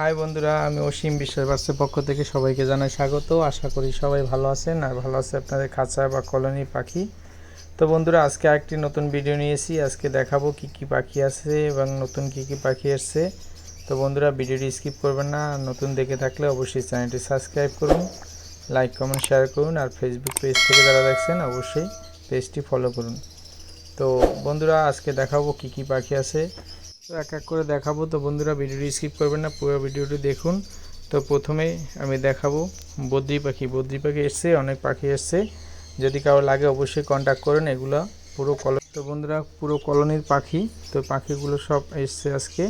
High বন্ধুরা, আমি অসীম বিশ্বাস বাসের পক্ষ থেকে সবাইকে জানাই স্বাগত। আশা করি সবাই ভালো আছেন আর ভালো আছে আপনাদের খাঁচা বা কলোনি পাখি। তো বন্ধুরা, আজকে আরেকটি নতুন ভিডিও নিয়েছি আজকে দেখাবো কি কি পাখি আছে এবং নতুন কি কি পাখি এসছে। তো বন্ধুরা ভিডিওটি স্কিপ করবেন না। নতুন দেখে থাকলে অবশ্যই চ্যানেলটি সাবস্ক্রাইব করুন লাইক কমেন্ট শেয়ার করুন আর ফেসবুক পেজ থেকে যারা দেখছেন, অবশ্যই পেজটি ফলো করুন। তো বন্ধুরা, আজকে দেখাবো কি কি পাখি আছে। তো এক এক করে দেখাবো। তো বন্ধুরা ভিডিওটি স্কিপ করবেন না, পুরো ভিডিওটি দেখুন। তো প্রথমে আমি দেখাবো বদ্রি পাখি। বদ্রি পাখি এসছে, অনেক পাখি এসছে। যদি কারও লাগে অবশ্যই কন্ট্যাক্ট করেন, এগুলো পুরো কল তো বন্ধুরা পুরো কলোনির পাখি, তো পাখিগুলো সব এসছে আজকে।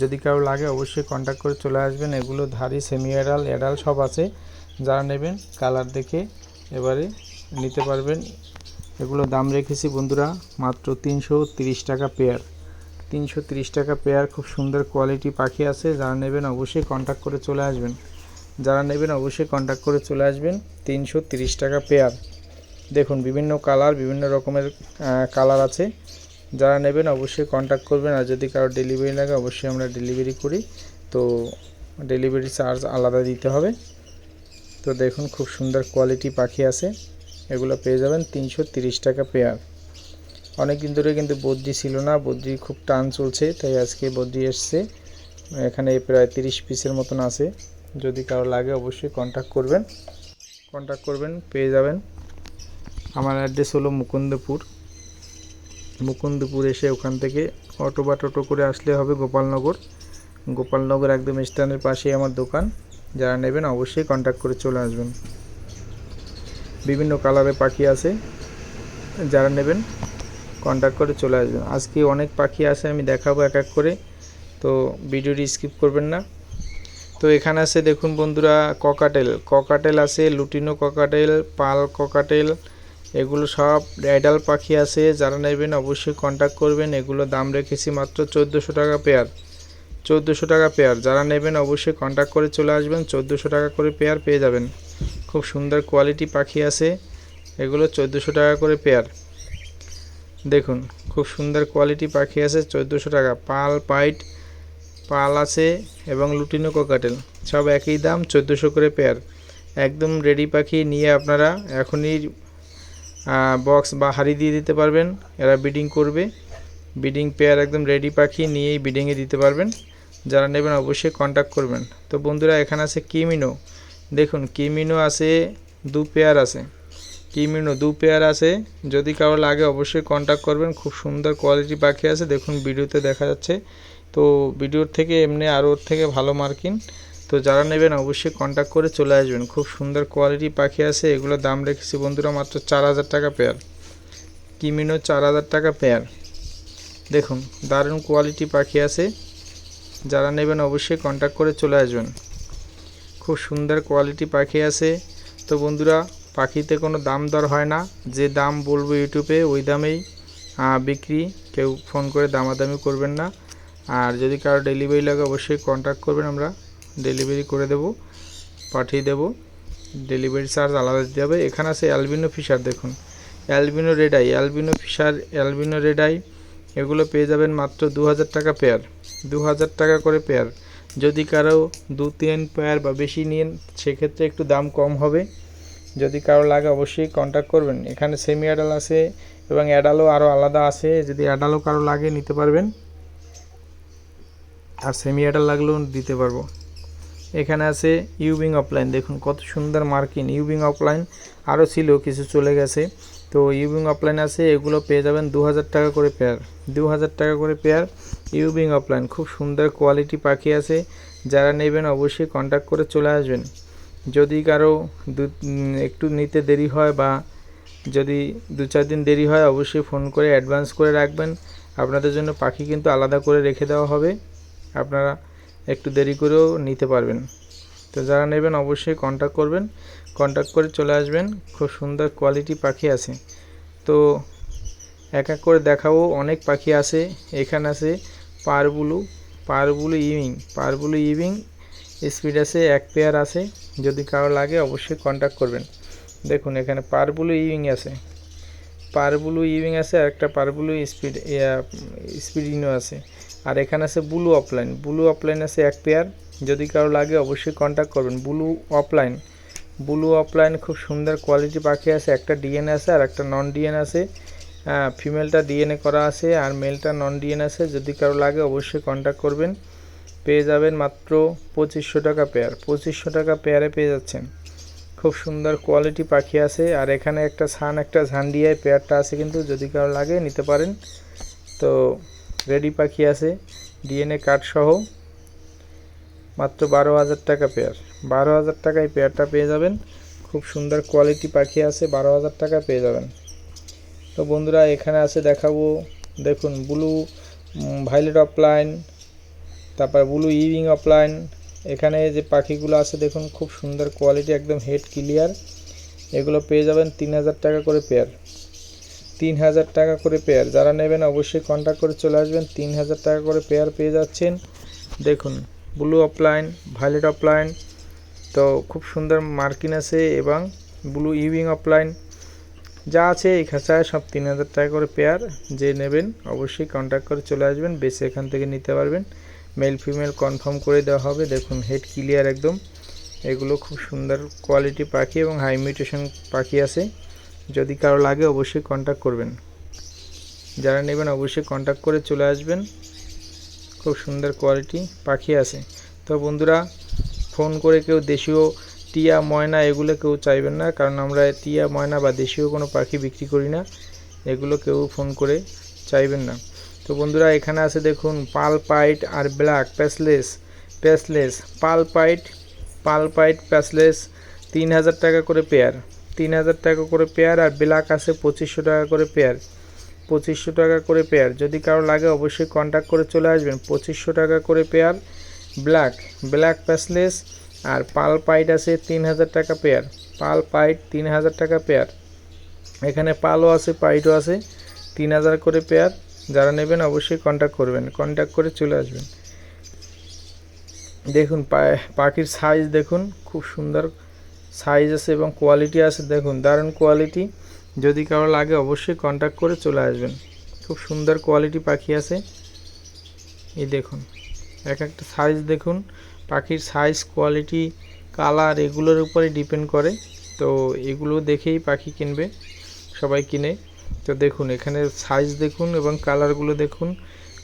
যদি কারও লাগে অবশ্যই কন্ট্যাক্ট করে চলে আসবেন। এগুলো ধারি সেমি এডাল এডাল সব আছে। যারা নেবেন কালার দেখে এবারে নিতে পারবেন। এগুলো দাম রেখেছি বন্ধুরা মাত্র তিনশো টাকা পেয়ার তিনশো টাকা পেয়ার, খুব সুন্দর কোয়ালিটি পাখি আছে। যারা নেবেন অবশ্যই কন্ট্যাক্ট করে চলে আসবেন। যারা নেবেন অবশ্যই কন্ট্যাক্ট করে চলে আসবেন। তিনশো টাকা পেয়ার। দেখুন, বিভিন্ন কালার বিভিন্ন রকমের কালার আছে। যারা নেবেন অবশ্যই কন্ট্যাক্ট করবেন। আর যদি কারও ডেলিভারি লাগে, অবশ্যই আমরা ডেলিভারি করি। তো ডেলিভারি চার্জ আলাদা দিতে হবে। তো দেখুন, খুব সুন্দর কোয়ালিটি পাখি আছে। এগুলো পেয়ে যাবেন তিনশো টাকা পেয়ার। অনেক দিন ধরে কিন্তু বদ্রি ছিল না, বদ্রি খুব টান চলছে, তাই আজকে বদ্রি এসছে। এখানে প্রায় তিরিশ পিসের মতন আছে। যদি কারও লাগে অবশ্যই কন্ট্যাক্ট করবেন। কন্ট্যাক্ট করবেন, পেয়ে যাবেন। আমার অ্যাড্রেস হলো মুকুন্দপুর। মুকুন্দপুর এসে ওখান থেকে অটো বা টোটো করে আসলে হবে গোপালনগর। গোপালনগর একদম স্ট্যান্ডের পাশেই আমার দোকান। যারা নেবেন অবশ্যই কন্ট্যাক্ট করে চলে আসবেন। বিভিন্ন কালারের পাখি আছে। যারা নেবেন কন্ট্যাক্ট করে চলে আসবেন। আজকে অনেক পাখি আছে আমি দেখাবো এক এক করে। তো ভিডিওটি স্কিপ করবেন না। তো এখানে আছে, দেখুন বন্ধুরা ককাটেল ককাটেল আছে লুটিনো ককাটেল পাল ককাটেল এগুলো সব অ্যাডাল পাখি আছে। যারা নেবেন অবশ্যই কন্ট্যাক্ট করবেন। এগুলো দাম রেখেছি মাত্র চোদ্দোশো টাকা পেয়ার চোদ্দোশো টাকা পেয়ার যারা নেবেন অবশ্যই কন্ট্যাক্ট করে চলে আসবেন। চোদ্দোশো টাকা করে পেয়ার পেয়ে যাবেন। খুব সুন্দর কোয়ালিটি পাখি আছে। এগুলো চোদ্দোশো টাকা করে পেয়ার দেখুন, খুব সুন্দর কোয়ালিটি পাখি আছে, চোদ্দোশো টাকা। পাল, পাইট, পাল আছে এবং লুটিনো কোকাটেল সব একই দাম, চোদ্দোশো করে পেয়ার একদম রেডি পাখি নিয়ে আপনারা এখনই বক্স বা হাড়ি দিয়ে দিতে পারবেন, এরা বিডিং করবে। বিডিং পেয়ার একদম রেডি পাখি নিয়েই বিডিংয়ে দিতে পারবেন। যারা নেবেন অবশ্যই কন্ট্যাক্ট করবেন। তো বন্ধুরা, এখানে আছে কিমিনো। দেখুন, কিমিনো আছে, দু পেয়ার আছে। কিমিনো দু পেয়ার আছে। যদি কারও লাগে অবশ্যই কন্ট্যাক্ট করবেন। খুব সুন্দর কোয়ালিটি পাখি আছে। দেখুন, ভিডিওতে দেখা যাচ্ছে। তো ভিডিওর থেকে এমনি আরও থেকে ভালো মার্কিন। তো যারা নেবেন অবশ্যই কন্ট্যাক্ট করে চলে আসবেন। খুব সুন্দর কোয়ালিটি পাখি আছে। এগুলো দাম রেখেছি বন্ধুরা মাত্র চার হাজার টাকা পেয়ার কিমিনো চার হাজার টাকা পেয়ার দেখুন, দারুণ কোয়ালিটি পাখি আছে। যারা নেবেন অবশ্যই কন্ট্যাক্ট করে চলে আসবেন। খুব সুন্দর কোয়ালিটি পাখি আছে। তো বন্ধুরা পাখিতে কোনো দাম দর হয় না। যে দাম বলব ইউটিউবে, ওই দামেই বিক্রি। কেউ ফোন করে দামাদামি করবেন না। আর যদি কারও ডেলিভারি লাগে, অবশ্যই কন্ট্যাক্ট করবেন আমরা। ডেলিভারি করে দেব, পাঠিয়ে দেব। ডেলিভারি চার্জ আলাদা দিতে হবে। এখানে আছে অ্যালবিনো ফিশার দেখুন। Albino red eye. Albino fischer, albino red eye, এগুলো পেয়ে যাবেন মাত্র দু হাজার টাকা পেয়ার। দু হাজার টাকা করে পেয়ার। যদি কারও দু তিন পেয়ার বা বেশি নিন সেক্ষেত্রে একটু দাম কম হবে। যদি কারও লাগে অবশ্যই কন্ট্যাক্ট করবেন। এখানে সেমি অ্যাডাল আছে এবং অ্যাডালও আরও আলাদা আছে। যদি অ্যাডালও কারও লাগে নিতে পারবেন। আর সেমি অ্যাডাল লাগলেও দিতে পারব। এখানে আছে ইউবিং অফলাইন দেখুন কত সুন্দর মার্কিন ইউবিং অফলাইন আরও ছিল, কিছু চলে গেছে। তো ইউবিং অফলাইন আছে, এগুলো পেয়ে যাবেন দু হাজার টাকা করে পেয়ার দু হাজার টাকা করে পেয়ার ইউবিং অফলাইন খুব সুন্দর কোয়ালিটি পাখি আছে। যারা নেবেন অবশ্যই কন্ট্যাক্ট করে চলে আসবেন। যদি কারও দু একটু নিতে দেরি হয় বা যদি দু চার দিন দেরি হয়, অবশ্যই ফোন করে অ্যাডভান্স করে রাখবেন। আপনাদের জন্য পাখি কিন্তু আলাদা করে রেখে দেওয়া হবে। আপনারা একটু দেরি করেও নিতে পারবেন। তো যারা নেবেন, অবশ্যই কন্ট্যাক্ট করবেন। কন্ট্যাক্ট করে চলে আসবেন। খুব সুন্দর কোয়ালিটি পাখি আছে। তো এক এক করে দেখাবো। অনেক পাখি আছে। এখানে আছে পারবুলু পারবুলু ইভিং পারবুলু ইভিং স্পিড আছে, এক পেয়ার আছে। যদি কারও লাগে অবশ্যই কন্ট্যাক্ট করবেন। দেখুন, এখানে পারবুলু ইভিং আছে। পারবুলু ইভিং আছে, আর একটা পারবুলু স্পিড স্পিড ইনো আছে। আর এখানে আছে ব্লু অফলাইন ব্লু অফলাইন আছে এক পেয়ার যদি কারও লাগে অবশ্যই কন্ট্যাক্ট করবেন। ব্লু অফলাইন ব্লু অফলাইন খুব সুন্দর কোয়ালিটি পাখি আছে। একটা ডিএনএ আছে আর একটা নন ডিএন আছে। ফিমেলটা ডিএনএ করা আছে আর মেলটা নন ডিএনএ আছে। যদি কারও লাগে অবশ্যই কন্ট্যাক্ট করবেন। পেয়ে যাবেন মাত্র পঁচিশশো টাকা পেয়ার পঁচিশশো টাকা পেয়ারে পেয়ে যাচ্ছেন। খুব সুন্দর কোয়ালিটি পাখি আছে। আর এখানে একটা সান একটা ঝান্ডিয়ায় পেয়ারটা আছে কিন্তু যদি কারও লাগে নিতে পারেন। তো রেডি পাখি আছে ডিএনএ কার্ড মাত্র বারো হাজার টাকা পেয়ার বারো হাজার টাকায় পেয়ারটা পেয়ে যাবেন। খুব সুন্দর কোয়ালিটি পাখি আছে, বারো হাজার টাকা পেয়ে যাবেন। তো বন্ধুরা, এখানে আছে দেখাবো, দেখুন ব্লু ভাইলেট অফলাইন তারপর ব্লু ইভিং অফলাইন এখানে যে পাখিগুলো আছে দেখুন, খুব সুন্দর কোয়ালিটি একদম হেড ক্লিয়ার এগুলো পেয়ে যাবেন তিন হাজার টাকা করে পেয়ার তিন হাজার টাকা করে পেয়ার যারা নেবেন অবশ্যই কন্ট্যাক্ট করে চলে আসবেন তিন হাজার টাকা করে পেয়ার পেয়ে যাচ্ছেন। দেখুন ব্লু অফলাইন ভায়োলেট অফলাইন তো খুব সুন্দর মার্কিন আছে এবং ব্লু ইভিং অফলাইন যা আছে এই খাঁচায় সব তিন হাজার টাকা করে পেয়ার যে নেবেন অবশ্যই কন্ট্যাক্ট করে চলে আসবেন, বেশি এখান থেকে নিতে পারবেন। মেল ফিমেল কনফার্ম করে দেওয়া হবে। দেখুন হেড ক্লিয়ার একদম। এগুলো খুব সুন্দর কোয়ালিটি পাখি এবং হাই মিউটেশন পাখি আছে। যদি কারও লাগে, অবশ্যই কন্ট্যাক্ট করবেন। যারা নেবেন, অবশ্যই কন্ট্যাক্ট করে চলে আসবেন। খুব সুন্দর কোয়ালিটি পাখি আছে। তো বন্ধুরা ফোন করে কেউ দেশীয় টিয়া, ময়না এগুলো কেউ চাইবেন না, কারণ আমরা টিয়া, ময়না বা দেশীয় কোনো পাখি বিক্রি করি না। এগুলো কেউ ফোন করে চাইবেন না। তো বন্ধুরা, এখানে আছে দেখুন পাল পাইট আর ব্ল্যাক, প্যাসলেস প্যাসলেস পাল পাইট পাল পাইট প্যাসলেস, তিন হাজার টাকা করে পেয়ার, তিন হাজার টাকা করে পেয়ার আর ব্ল্যাক আছে পঁচিশশো টাকা করে পেয়ার, পঁচিশশো টাকা করে পেয়ার। যদি কারও লাগে অবশ্যই কন্ট্যাক্ট করে চলে আসবেন, পঁচিশশো টাকা করে পেয়ার, ব্ল্যাক ব্ল্যাক প্যাসলেস আর পাল পাইট আছে তিন হাজার টাকা পেয়ার পাল পাইট তিন হাজার টাকা পেয়ার। এখানে পালও আছে, পাইটও আছে, তিন হাজার করে পেয়ার। যারা নেবেন অবশ্যই কন্ট্যাক্ট করবেন। কন্ট্যাক্ট করে চলে আসবেন। দেখুন পাখির সাইজ দেখুন, খুব সুন্দর সাইজ আছে এবং কোয়ালিটি আছে। দেখুন, দারুণ কোয়ালিটি যদি কারও লাগে অবশ্যই কন্ট্যাক্ট করে চলে আসবেন। খুব সুন্দর কোয়ালিটি পাখি আছে। এই দেখুন, এক একটা সাইজ দেখুন। পাখির সাইজ কোয়ালিটি কালার এগুলোর উপরে ডিপেন্ড করে। তো এগুলো দেখেই পাখি কিনবে, সবাই কিনে। তো দেখুন, এখানে সাইজ দেখুন এবং কালারগুলো দেখুন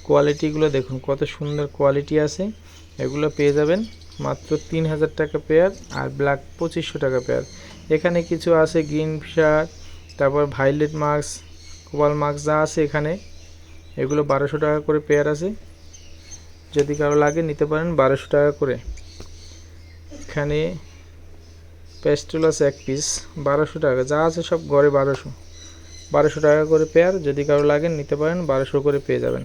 কোয়ালিটিগুলো দেখুন, কত সুন্দর কোয়ালিটি আছে। এগুলো পেয়ে যাবেন মাত্র তিন হাজার টাকা পেয়ার আর ব্ল্যাক পঁচিশশো টাকা পেয়ার এখানে কিছু আছে গ্রিন ফিশার তারপর ভাইলেট মাস্ক কোবাল মাস্ক যা আছে এখানে, এগুলো বারোশো টাকা করে পেয়ার আছে। যদি কারও লাগে নিতে পারেন বারোশো টাকা করে। এখানে পেস্টল আছে এক পিস বারোশো টাকা, যা আছে সব ঘরে বারোশো। বারোশো টাকা করে পেয়ার, যদি কারও লাগে নিতে পারেন, বারোশো করে পেয়ে যাবেন।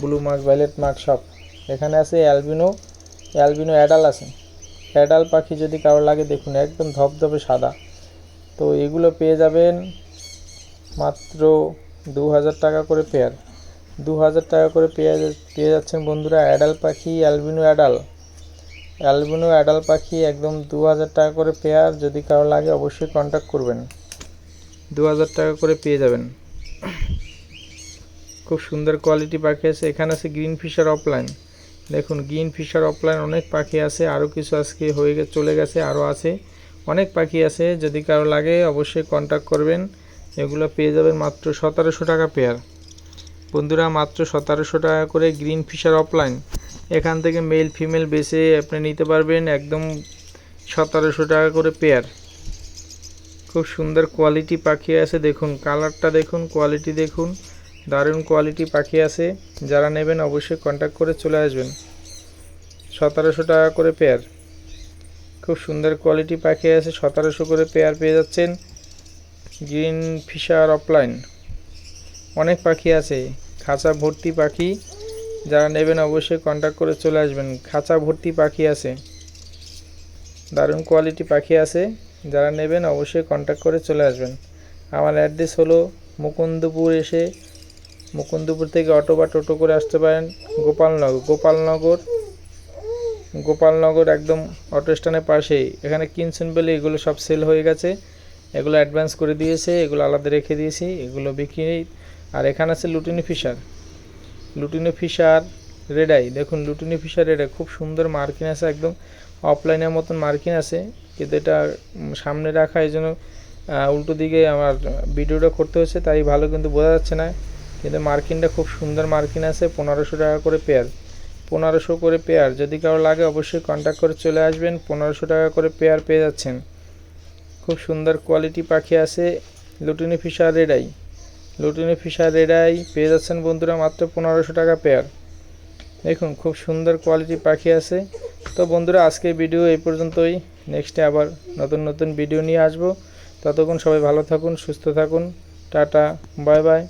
ব্লু মার্ক ভাইলেট মার্ক সব। এখানে আছে অ্যালবিনো অ্যালবিনো অ্যাডাল আছে। অ্যাডাল পাখি যদি কারও লাগে, দেখুন, একদম ধপধপে সাদা। তো এগুলো পেয়ে যাবেন মাত্র দু হাজার টাকা করে পেয়ার। দু হাজার টাকা করে পেয়ে পেয়ে যাচ্ছেন বন্ধুরা অ্যাডাল পাখি, অ্যালবিনো অ্যাডাল। অ্যালবিনো অ্যাডাল পাখি একদম দু হাজার টাকা করে পেয়ার, যদি কারও লাগে, অবশ্যই কন্ট্যাক্ট করবেন। দু হাজার টাকা করে পেয়ে যাবেন। খুব সুন্দর কোয়ালিটি পাখি আছে। এখানে আছে গ্রিন ফিশার অফলাইন দেখুন গ্রিন ফিশার অফলাইন অনেক পাখি আছে। আরও কিছু আজকে হয়ে গে, চলে গেছে, আরও আছে। অনেক পাখি আছে। যদি কারও লাগে, অবশ্যই কন্ট্যাক্ট করবেন। এগুলো পেয়ে যাবেন মাত্র সতেরোশো টাকা পেয়ার বন্ধুরা, মাত্র সতেরোশো টাকা করে গ্রিন ফিশার অফলাইন এখান থেকে মেল ফিমেল বেছে আপনি নিতে পারবেন। একদম সতেরোশো টাকা করে পেয়ার খুব সুন্দর কোয়ালিটি পাখি আছে, দেখুন। কালারটা দেখুন কোয়ালিটি দেখুন, দারুণ কোয়ালিটি পাখি আছে। যারা নেবেন অবশ্যই কন্ট্যাক্ট করে চলে আসবেন। সতেরোশো টাকা করে পেয়ার খুব সুন্দর কোয়ালিটি পাখি আছে, সতেরোশো করে পেয়ার পেয়ে যাচ্ছেন গ্রিন ফিশার অফলাইন অনেক পাখি আছে, খাঁচা ভর্তি পাখি। যারা নেবেন অবশ্যই কন্ট্যাক্ট করে চলে আসবেন। খাঁচা ভর্তি পাখি আছে। দারুণ কোয়ালিটি পাখি আছে। যারা নেবেন অবশ্যই কন্ট্যাক্ট করে চলে আসবেন। আমার অ্যাড্রেস হলো মুকুন্দপুর এসে মুকুন্দপুর থেকে অটো বা টোটো করে আসতে পারেন গোপালনগর। গোপালনগর গোপালনগর একদম অটো স্ট্যান্ডের পাশেই। এখানে কিনছেন বলে এগুলো সব সেল হয়ে গেছে। এগুলো অ্যাডভান্স করে দিয়েছে, এগুলো আলাদা রেখে দিয়েছি, এগুলো বিক্রি আর এখানে আছে lutino fischer. Lutino fischer red eye. দেখুন, লুটিনি ফিশার রেডাই, খুব সুন্দর মার্কিন আছে একদম। অফলাইনের মতন মার্কিন আছে, কিন্তু এটা সামনে রাখা এই জন্য উল্টো দিকে আমার ভিডিওটা করতে হচ্ছে, তাই ভালো কিন্তু বোঝা যাচ্ছে না, কিন্তু মার্কিনটা খুব সুন্দর মার্কিন আছে, পনেরোশো টাকা করে পেয়ার পনেরোশো করে পেয়ার যদি কারও লাগে অবশ্যই কন্ট্যাক্ট করে চলে আসবেন, পনেরোশো টাকা করে পেয়ার পেয়ে যাচ্ছেন। খুব সুন্দর কোয়ালিটি পাখি আছে, lutino Fischer red eye. Lutino Fischer red eye পেয়ে যাচ্ছেন বন্ধুরা মাত্র পনেরোশো টাকা পেয়ার দেখুন, খুব সুন্দর কোয়ালিটি পাখি আছে। তো বন্ধুরা আজকে ভিডিও এই পর্যন্তই। নেক্সটে আবার নতুন নতুন ভিডিও নিয়ে আসব। ততক্ষণ সবাই ভালো থাকুন, সুস্থ থাকুন। Tata bye bye